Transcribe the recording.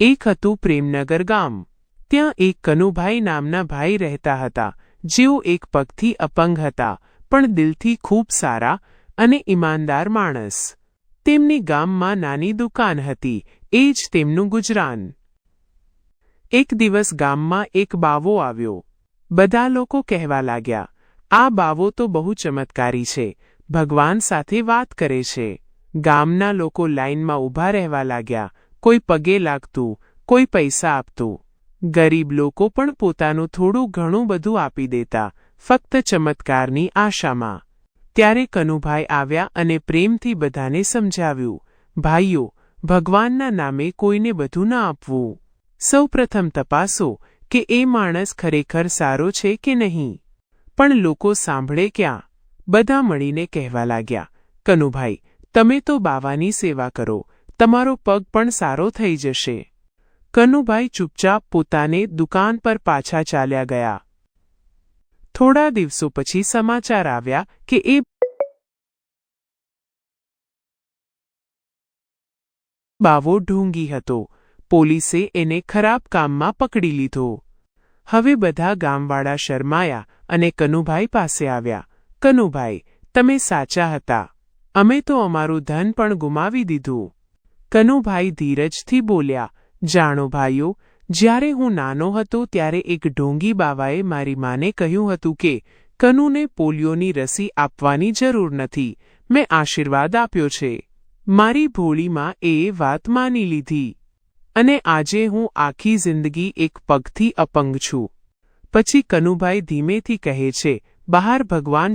એક હતું પ્રેમનગર ગામ. ત્યાં એક કનુભાઈ નામના ભાઈ રહેતા હતા. જેઓ એક પગથી અપંગ હતા, પણ દિલથી ખૂબ સારા અને ઈમાનદાર માણસ. તેમની ગામમાં નાની દુકાન હતી, એ જ તેમનું ગુજરાન. એક દિવસ ગામમાં એક બાવો આવ્યો. બધા લોકો કહેવા લાગ્યા, આ બાવો તો બહુ ચમત્કારી છે. ભગવાન સાથે વાત કરે છે. ગામના લોકો લાઇનમાં ઊભા રહેવા લાગ્યા કોઈ પગે લાગતું, કોઈ પૈસા આપતું. ગરીબ લોકો પણ પોતાનું થોડું ઘણું બધું આપી દેતા, ફક્ત ચમત્કારની આશામાં. ત્યારે કનુભાઈ આવ્યા અને પ્રેમથી બધાને સમજાવ્યું, ભાઈઓ, ભગવાનના નામે કોઈને બધું ન આપવું. સૌપ્રથમ તપાસો કે એ માણસ ખરેખર સારો છે કે નહીં. પણ લોકો સાંભળે ક્યાં? બધા મળીને કહેવા લાગ્યા, કનુભાઈ, તમે તો બાવાની સેવા કરો તમારો પગ પણ સારો થઈ જશે. કનુભાઈ ચૂપચાપ પોતાને દુકાન પર પાછા ચાલ્યા ગયા. થોડા દિવસો પછી સમાચાર આવ્યા કે એ બાવો ઢૂંગી હતો. પોલીસે એને ખરાબ કામમાં પકડી લીધો. હવે બધા ગામવાળા શરમાયા અને કનુભાઈ પાસે આવ્યા. કનુભાઈ, તમે સાચા હતા. અમે તો અમારું ધન પણ ગુમાવી દીધું. કનુભાઈ ધીરજથી બોલ્યા, જાણો ભાઈઓ, જ્યારે હું નાનો હતો ત્યારે એક ઢોંગી બાવાએ મારી માને કહ્યું હતું કે, કનુને પોલિયોની રસી આપવાની જરૂર નથી, મેં આશીર્વાદ આપ્યો છે. મારી ભોળીમાં એ વાત માની લીધી. અને આજે હું આખી જિંદગી એક પગથી અપંગ છું. પછી કનુભાઈ ધીમેથી કહે છે, બહાર ભગવાન